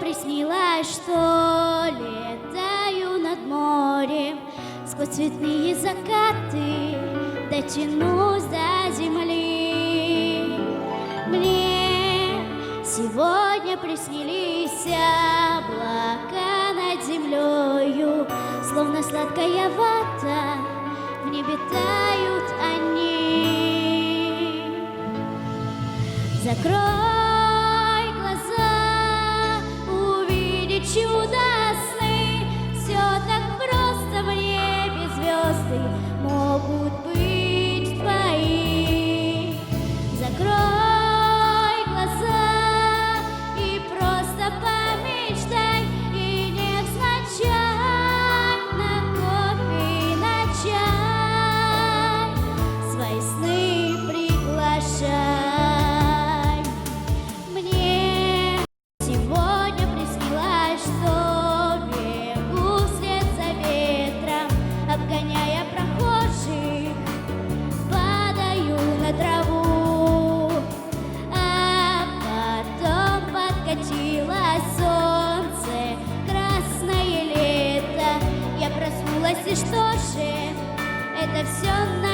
Приснилось, что летаю над морем. Сквозь цветные закаты дотянусь до земли. Мне сегодня приснились облака над землею Словно сладкая вата, в небе тают они. Закрой что же это все на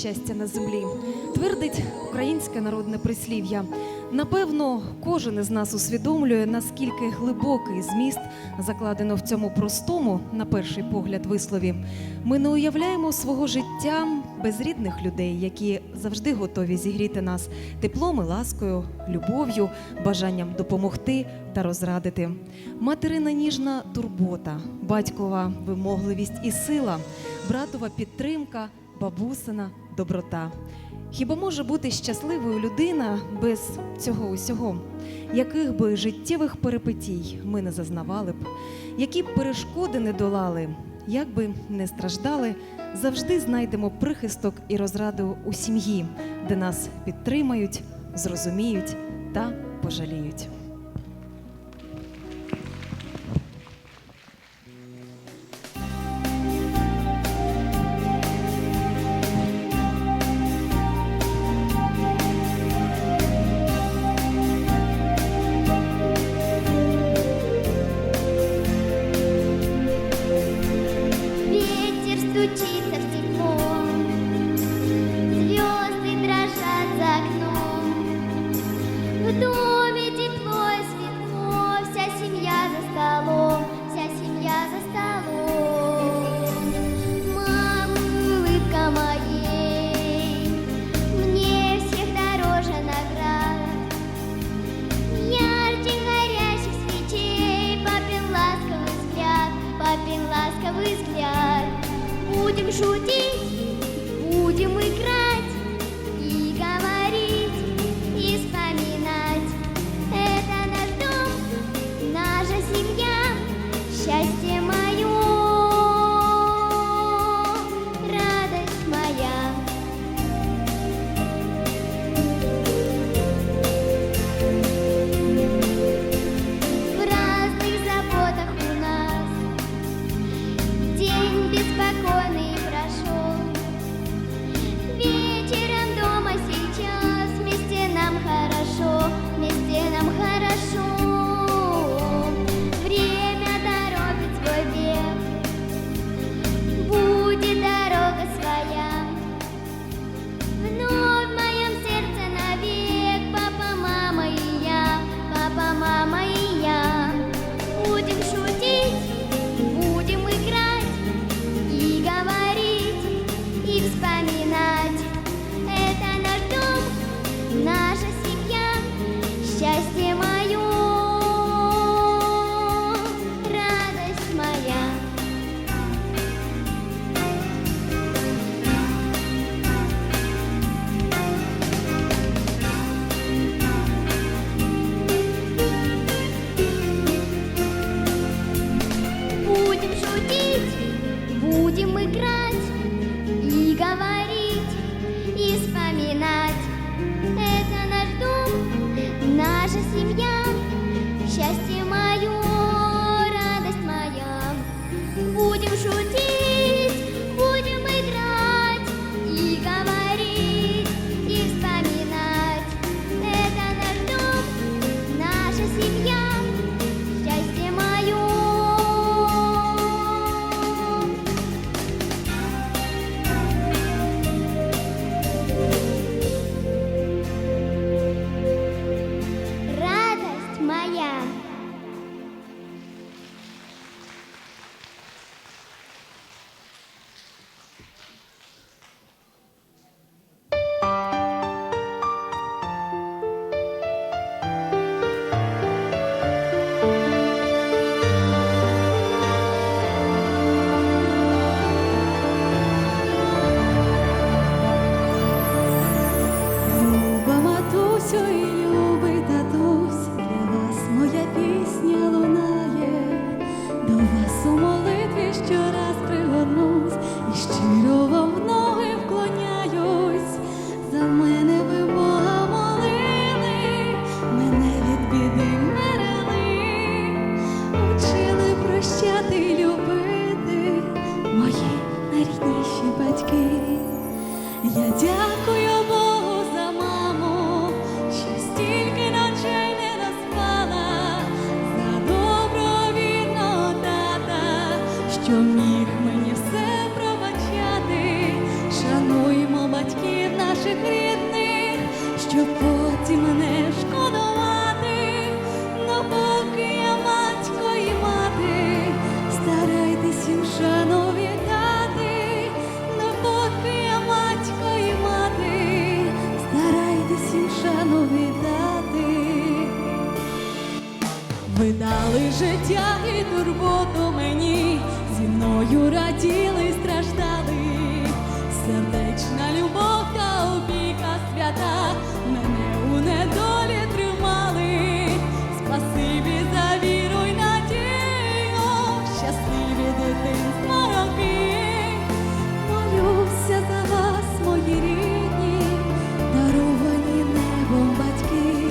щастя на землі, твердить українське народне прислів'я. Напевно, кожен із нас усвідомлює, наскільки глибокий зміст закладено в цьому простому, на перший погляд, вислові. Ми не уявляємо свого життя без рідних людей, які завжди готові зігріти нас теплом і ласкою, любов'ю, бажанням допомогти та розрадити. Материна ніжна турбота, батькова вимогливість і сила, братова підтримка, бабусина доброта. Хіба може бути щасливою людина без цього усього, яких би життєвих перипетій ми не зазнавали б, які б перешкоди не долали, як би не страждали, завжди знайдемо прихисток і розраду у сім'ї, де нас підтримають, зрозуміють та пожаліють. шануймо батьків наших рідних, щоб потім не шкодувати, но поки я матько і мати, старайтесь їм шану дати, но поки я матько і мати, старайтесь їм шану дати, ви дали життя і турботу мені, зі мною раділи страшно. свята, мене у недолі тримали, спасибі за віру й надію, щасливі дитинства роки, молюся за вас, мої рідні, даровані небом батьки.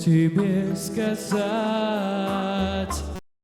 Тебе сказать.